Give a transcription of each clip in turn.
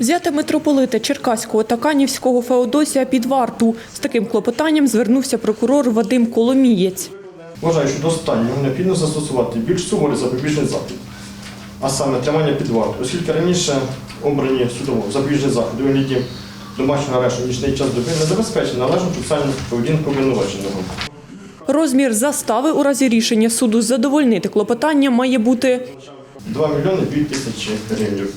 Взяти митрополита Черкаського та Канівського Феодосія під варту. З таким клопотанням звернувся прокурор Вадим Коломієць. Вважаю, що до останнього необхідно застосувати більш суворий запобіжний захід, а саме тримання під вартою, оскільки раніше обрані судово запобіжні заходи у вигляді домашнього арешту нічний час доби не забезпечені належну процесуальну поведінку обвинуваченого. Розмір застави у разі рішення суду задовольнити клопотання має бути 2 мільйони 2 тисячі гривень.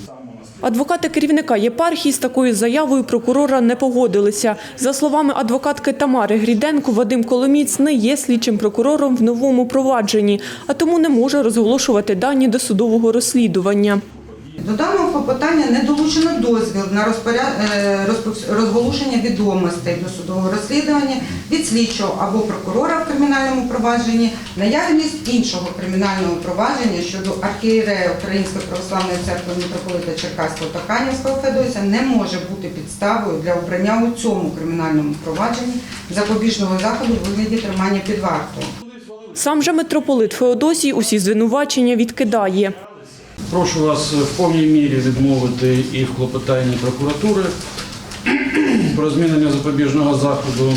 Адвокати керівника єпархії з такою заявою прокурора не погодилися. За словами адвокатки Тамари Гріденко, Вадим Коломіць не є слідчим прокурором в новому провадженні, а тому не може розголошувати дані досудового розслідування. До даного клопотання не долучено дозвіл на розпоряд... е, розголошення відомостей до судового розслідування від слідчого або прокурора в кримінальному провадженні, наявність іншого кримінального провадження щодо архієрея Української православної церкви митрополита Черкаського та Канівського Федосія не може бути підставою для обрання у цьому кримінальному провадженні запобіжного заходу у вигляді тримання під вартою. Сам же митрополит Феодосій усі звинувачення відкидає. Прошу вас в повній мірі відмовити і в клопотанні прокуратури про змінення запобіжного заходу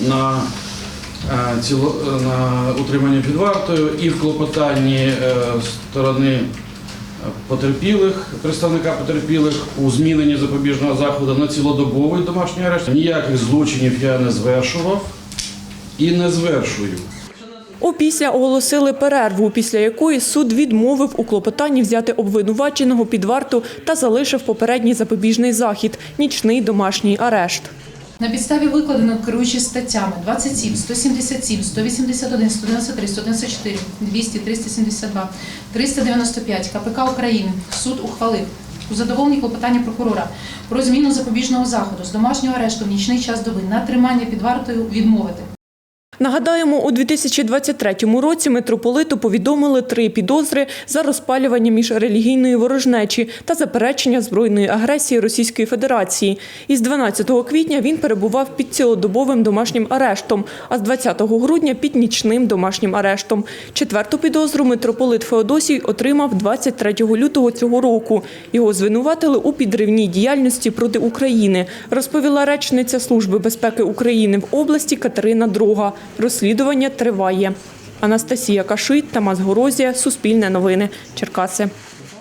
на, е, на утримання під вартою, і в клопотанні е, сторони потерпілих, представника потерпілих у зміненні запобіжного заходу на цілодобовий домашній арешт. Ніяких злочинів я не звершував і не звершую. Опісля оголосили перерву, після якої суд відмовив у клопотанні взяти обвинуваченого під варту та залишив попередній запобіжний захід – нічний домашній арешт. На підставі викладеного керуючи статтями 27, 177, 181, 193, 194, 200, 372, 395 КПК України суд ухвалив у задоволенні клопотання прокурора про зміну запобіжного заходу з домашнього арешту в нічний час доби на тримання під вартою відмовити. Нагадаємо, у 2023 році митрополиту повідомили три підозри за розпалювання міжрелігійної ворожнечі та заперечення збройної агресії Російської Федерації. Із 12 квітня він перебував під цілодобовим домашнім арештом, а з 20 грудня під нічним домашнім арештом. Четверту підозру митрополит Феодосій отримав 23 лютого цього року. Його звинуватили у підривній діяльності проти України, розповіла речниця Служби безпеки України в області Катерина Дрога. Розслідування триває. Анастасія Кашит, Тамас Горозія, Суспільне новини, Черкаси.